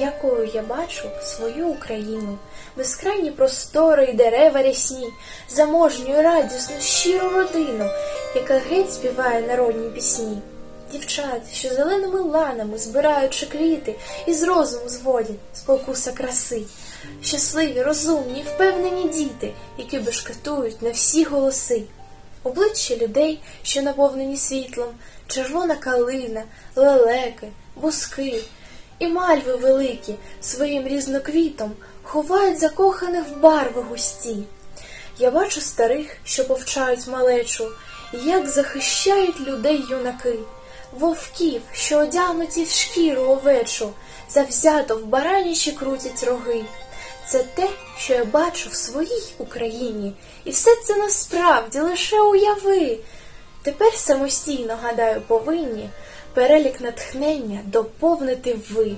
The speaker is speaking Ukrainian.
якою я бачу свою Україну, безкрайні простори й дерева рясні, заможню, й радісну, щиру родину, яка геть співає народні пісні. Дівчат, що зеленими ланами, збираючи квіти, із розуму зводять спокуса краси. Щасливі, розумні, впевнені діти, які бешкетують на всі голоси. Обличчя людей, що наповнені світлом, червона калина, лелеки, бузки і мальви великі своїм різноквітом ховають закоханих в барви густі. Я бачу старих, що повчають малечу, як захищають людей юнаки, вовків, що одягнуті в шкіру овечу, завзято в баранічі крутять роги. Це те, що я бачу в своїй Україні, і все це насправді лише уяви. Тепер самостійно, гадаю, повинні перелік натхнення доповнити ви.